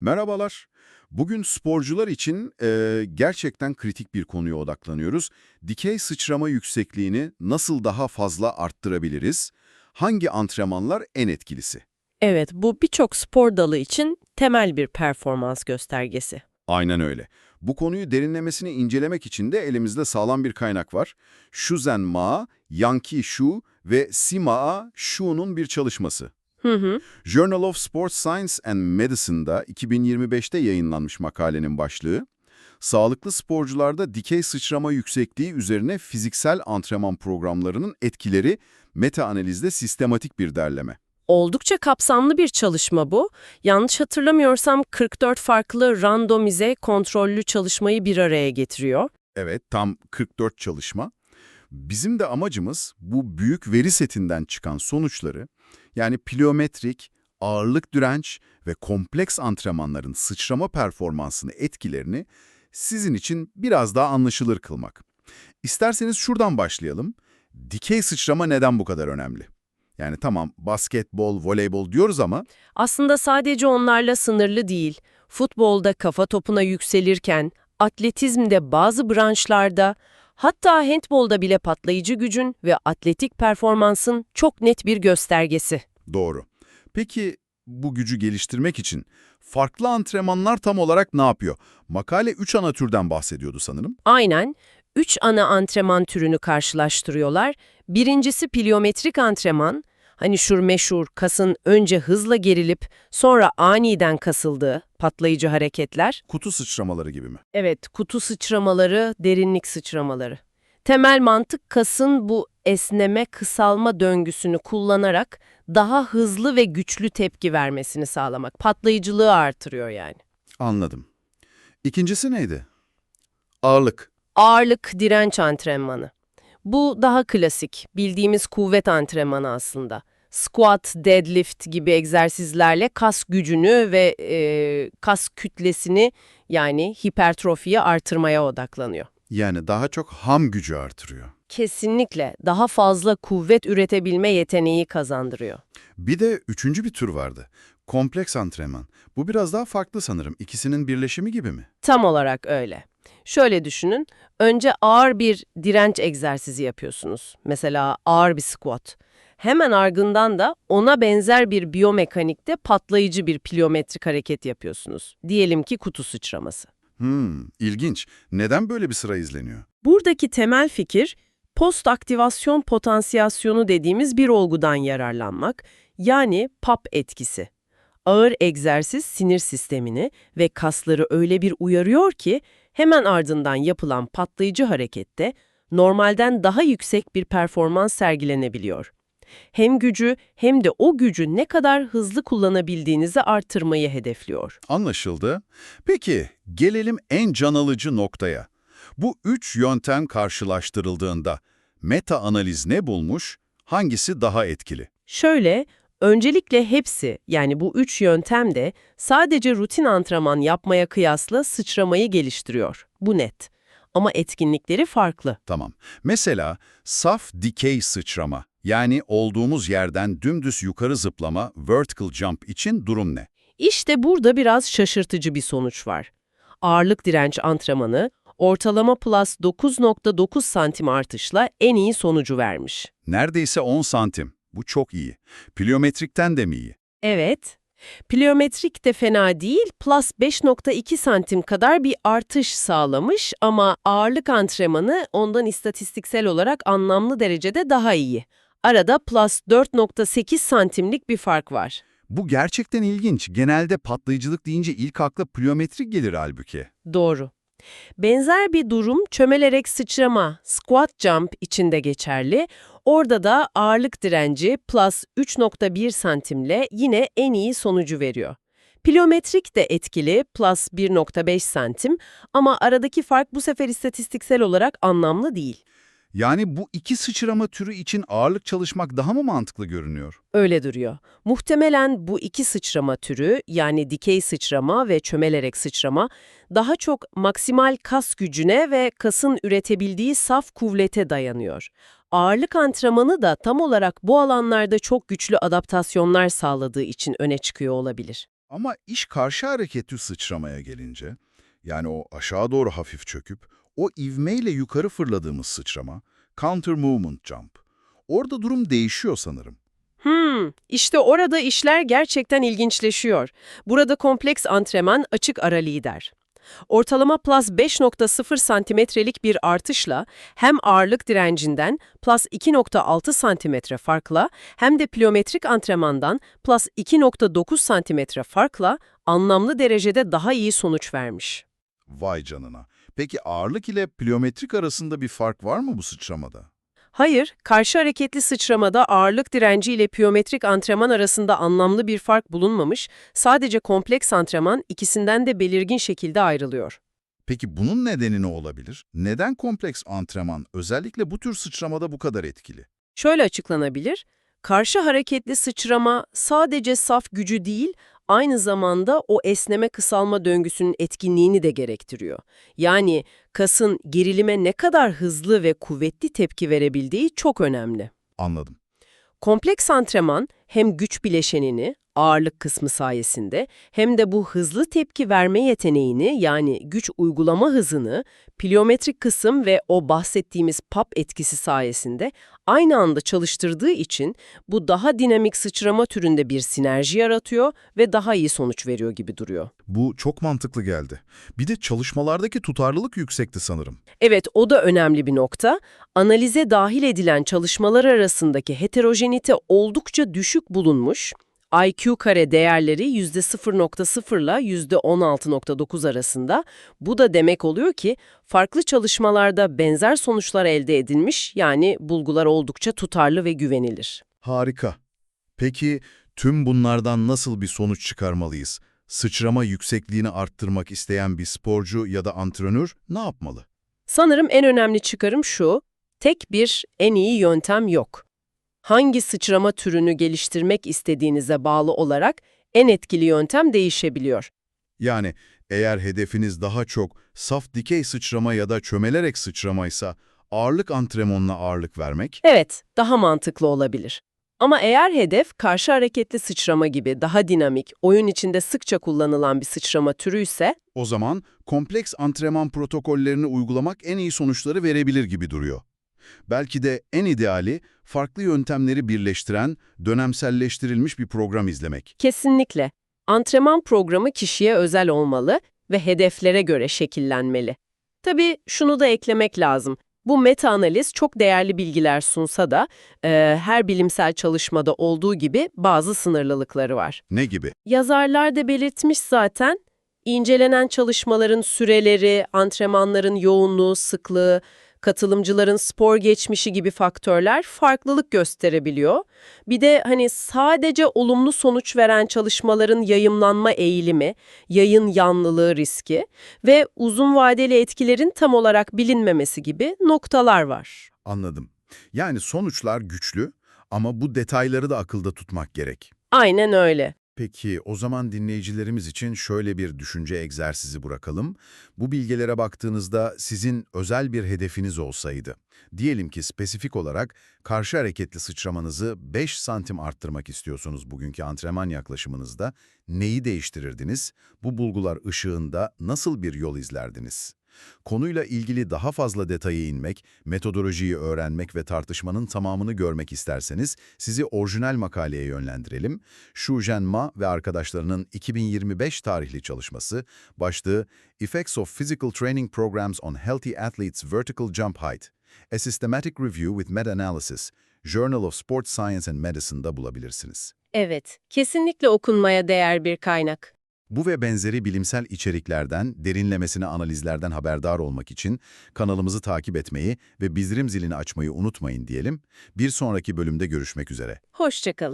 Merhabalar. Bugün sporcular için e, gerçekten kritik bir konuya odaklanıyoruz. Dikey sıçrama yüksekliğini nasıl daha fazla arttırabiliriz? Hangi antrenmanlar en etkilisi? Evet, bu birçok spor dalı için temel bir performans göstergesi. Aynen öyle. Bu konuyu derinlemesine incelemek için de elimizde sağlam bir kaynak var. Shuzen Ma, Yankee Shu ve Sima Shu'nun bir çalışması. Hı hı. Journal of Sports Science and Medicine'da 2025'te yayınlanmış makalenin başlığı, sağlıklı sporcularda dikey sıçrama yüksekliği üzerine fiziksel antrenman programlarının etkileri meta-analizde sistematik bir derleme. Oldukça kapsamlı bir çalışma bu. Yanlış hatırlamıyorsam 44 farklı randomize kontrollü çalışmayı bir araya getiriyor. Evet, tam 44 çalışma. Bizim de amacımız bu büyük veri setinden çıkan sonuçları, yani pliometrik, ağırlık direnç ve kompleks antrenmanların sıçrama performansını etkilerini sizin için biraz daha anlaşılır kılmak. İsterseniz şuradan başlayalım. Dikey sıçrama neden bu kadar önemli? Yani tamam basketbol, voleybol diyoruz ama Aslında sadece onlarla sınırlı değil. Futbolda kafa topuna yükselirken, atletizmde bazı branşlarda, hatta handbolda bile patlayıcı gücün ve atletik performansın çok net bir göstergesi. doğru. Peki bu gücü geliştirmek için farklı antrenmanlar tam olarak ne yapıyor? Makale 3 ana türden bahsediyordu sanırım. Aynen, üç ana antrenman türünü karşılaştırıyorlar. Birincisi pliometrik antrenman, hani şur meşhur kasın önce hızla gerilip sonra aniden kasıldığı patlayıcı hareketler. Kutu sıçramaları gibi mi? Evet, kutu sıçramaları, derinlik sıçramaları. Temel mantık kasın bu esneme, kısalma döngüsünü kullanarak daha hızlı ve güçlü tepki vermesini sağlamak. Patlayıcılığı artırıyor yani. Anladım. İkincisi neydi? Ağırlık. Ağırlık direnç antrenmanı. Bu daha klasik, bildiğimiz kuvvet antrenmanı aslında. Squat, deadlift gibi egzersizlerle kas gücünü ve e, kas kütlesini yani hipertrofiyi artırmaya odaklanıyor. Yani daha çok ham gücü artırıyor. Kesinlikle daha fazla kuvvet üretebilme yeteneği kazandırıyor. Bir de üçüncü bir tür vardı. Kompleks antrenman. Bu biraz daha farklı sanırım. İkisinin birleşimi gibi mi? Tam olarak öyle. Şöyle düşünün, önce ağır bir direnç egzersizi yapıyorsunuz. Mesela ağır bir squat. Hemen ardından da ona benzer bir biyomekanikte patlayıcı bir pliometrik hareket yapıyorsunuz. Diyelim ki kutu sıçraması. Hmm, ilginç. Neden böyle bir sıra izleniyor? Buradaki temel fikir, post-aktivasyon potansiyasyonu dediğimiz bir olgudan yararlanmak, yani PAP etkisi. Ağır egzersiz sinir sistemini ve kasları öyle bir uyarıyor ki, hemen ardından yapılan patlayıcı harekette normalden daha yüksek bir performans sergilenebiliyor. Hem gücü hem de o gücü ne kadar hızlı kullanabildiğinizi artırmayı hedefliyor. Anlaşıldı. Peki, gelelim en can alıcı noktaya. Bu üç yöntem karşılaştırıldığında meta-analiz ne bulmuş, hangisi daha etkili? Şöyle, öncelikle hepsi yani bu üç yöntem de sadece rutin antrenman yapmaya kıyasla sıçramayı geliştiriyor. Bu net. Ama etkinlikleri farklı. Tamam. Mesela saf dikey sıçrama, yani olduğumuz yerden dümdüz yukarı zıplama, vertical jump için durum ne? İşte burada biraz şaşırtıcı bir sonuç var. Ağırlık direnç antrenmanı ortalama plus 9.9 santim artışla en iyi sonucu vermiş. Neredeyse 10 santim. Bu çok iyi. Pliometrikten de mi iyi? Evet. Pliometrik de fena değil, plus 5.2 santim kadar bir artış sağlamış ama ağırlık antrenmanı ondan istatistiksel olarak anlamlı derecede daha iyi. Arada plus 4.8 santimlik bir fark var. Bu gerçekten ilginç. Genelde patlayıcılık deyince ilk akla pliometrik gelir halbuki. Doğru. Benzer bir durum çömelerek sıçrama, squat jump için de geçerli. Orada da ağırlık direnci plus 3.1 santimle yine en iyi sonucu veriyor. Pliometrik de etkili plus 1.5 santim ama aradaki fark bu sefer istatistiksel olarak anlamlı değil. Yani bu iki sıçrama türü için ağırlık çalışmak daha mı mantıklı görünüyor? Öyle duruyor. Muhtemelen bu iki sıçrama türü yani dikey sıçrama ve çömelerek sıçrama daha çok maksimal kas gücüne ve kasın üretebildiği saf kuvvete dayanıyor. Ağırlık antrenmanı da tam olarak bu alanlarda çok güçlü adaptasyonlar sağladığı için öne çıkıyor olabilir. Ama iş karşı hareketli sıçramaya gelince, yani o aşağı doğru hafif çöküp, o ivmeyle yukarı fırladığımız sıçrama, counter movement jump. Orada durum değişiyor sanırım. Hmm, işte orada işler gerçekten ilginçleşiyor. Burada kompleks antrenman açık ara lider. Ortalama plus 5.0 santimetrelik bir artışla hem ağırlık direncinden plus 2.6 santimetre farkla hem de plyometrik antrenmandan plus 2.9 santimetre farkla anlamlı derecede daha iyi sonuç vermiş. Vay canına. Peki ağırlık ile plyometrik arasında bir fark var mı bu sıçramada? Hayır, karşı hareketli sıçramada ağırlık direnci ile piyometrik antrenman arasında anlamlı bir fark bulunmamış, sadece kompleks antrenman ikisinden de belirgin şekilde ayrılıyor. Peki bunun nedeni ne olabilir? Neden kompleks antrenman özellikle bu tür sıçramada bu kadar etkili? Şöyle açıklanabilir, karşı hareketli sıçrama sadece saf gücü değil, aynı zamanda o esneme kısalma döngüsünün etkinliğini de gerektiriyor. Yani kasın gerilime ne kadar hızlı ve kuvvetli tepki verebildiği çok önemli. Anladım. Kompleks antrenman hem güç bileşenini, ağırlık kısmı sayesinde hem de bu hızlı tepki verme yeteneğini yani güç uygulama hızını plyometrik kısım ve o bahsettiğimiz PAP etkisi sayesinde aynı anda çalıştırdığı için bu daha dinamik sıçrama türünde bir sinerji yaratıyor ve daha iyi sonuç veriyor gibi duruyor. Bu çok mantıklı geldi. Bir de çalışmalardaki tutarlılık yüksekti sanırım. Evet, o da önemli bir nokta. Analize dahil edilen çalışmalar arasındaki heterojenite oldukça düşük bulunmuş. IQ kare değerleri %0.0 ile %16.9 arasında. Bu da demek oluyor ki farklı çalışmalarda benzer sonuçlar elde edilmiş yani bulgular oldukça tutarlı ve güvenilir. Harika. Peki tüm bunlardan nasıl bir sonuç çıkarmalıyız? Sıçrama yüksekliğini arttırmak isteyen bir sporcu ya da antrenör ne yapmalı? Sanırım en önemli çıkarım şu, tek bir en iyi yöntem yok. Hangi sıçrama türünü geliştirmek istediğinize bağlı olarak en etkili yöntem değişebiliyor. Yani eğer hedefiniz daha çok saf dikey sıçrama ya da çömelerek sıçramaysa ağırlık antrenmanına ağırlık vermek, Evet, daha mantıklı olabilir. Ama eğer hedef karşı hareketli sıçrama gibi daha dinamik, oyun içinde sıkça kullanılan bir sıçrama türü ise o zaman kompleks antrenman protokollerini uygulamak en iyi sonuçları verebilir gibi duruyor. Belki de en ideali farklı yöntemleri birleştiren, dönemselleştirilmiş bir program izlemek. kesinlikle antrenman programı kişiye özel olmalı ve hedeflere göre şekillenmeli. Tabii şunu da eklemek lazım. Bu meta-analiz çok değerli bilgiler sunsa da e, her bilimsel çalışmada olduğu gibi bazı sınırlılıkları var. Ne gibi? Yazarlar da belirtmiş zaten, incelenen çalışmaların süreleri, antrenmanların yoğunluğu, sıklığı, katılımcıların spor geçmişi gibi faktörler farklılık gösterebiliyor. Bir de hani sadece olumlu sonuç veren çalışmaların yayımlanma eğilimi, yayın yanlılığı riski ve uzun vadeli etkilerin tam olarak bilinmemesi gibi noktalar var. Anladım. Yani sonuçlar güçlü ama bu detayları da akılda tutmak gerek. Aynen öyle. Peki o zaman dinleyicilerimiz için şöyle bir düşünce egzersizi bırakalım. Bu bilgilere baktığınızda sizin özel bir hedefiniz olsaydı, diyelim ki spesifik olarak karşı hareketli sıçramanızı 5 santim arttırmak istiyorsunuz bugünkü antrenman yaklaşımınızda, neyi değiştirirdiniz? Bu bulgular ışığında nasıl bir yol izlerdiniz? Konuyla ilgili daha fazla detaya inmek, metodolojiyi öğrenmek ve tartışmanın tamamını görmek isterseniz sizi orijinal makaleye yönlendirelim. Shu Zhen Ma ve arkadaşlarının 2025 tarihli çalışması, başlığı Effects of Physical Training Programs on Healthy Athletes' Vertical Jump Height, A Systematic Review with Meta-Analysis, Journal of Sports Science and Medicine'da bulabilirsiniz. Evet, kesinlikle okunmaya değer bir kaynak. Bu ve benzeri bilimsel içeriklerden, derinlemesine analizlerden haberdar olmak için kanalımızı takip etmeyi ve bildirim zilini açmayı unutmayın diyelim. Bir sonraki bölümde görüşmek üzere. Hoşçakalın.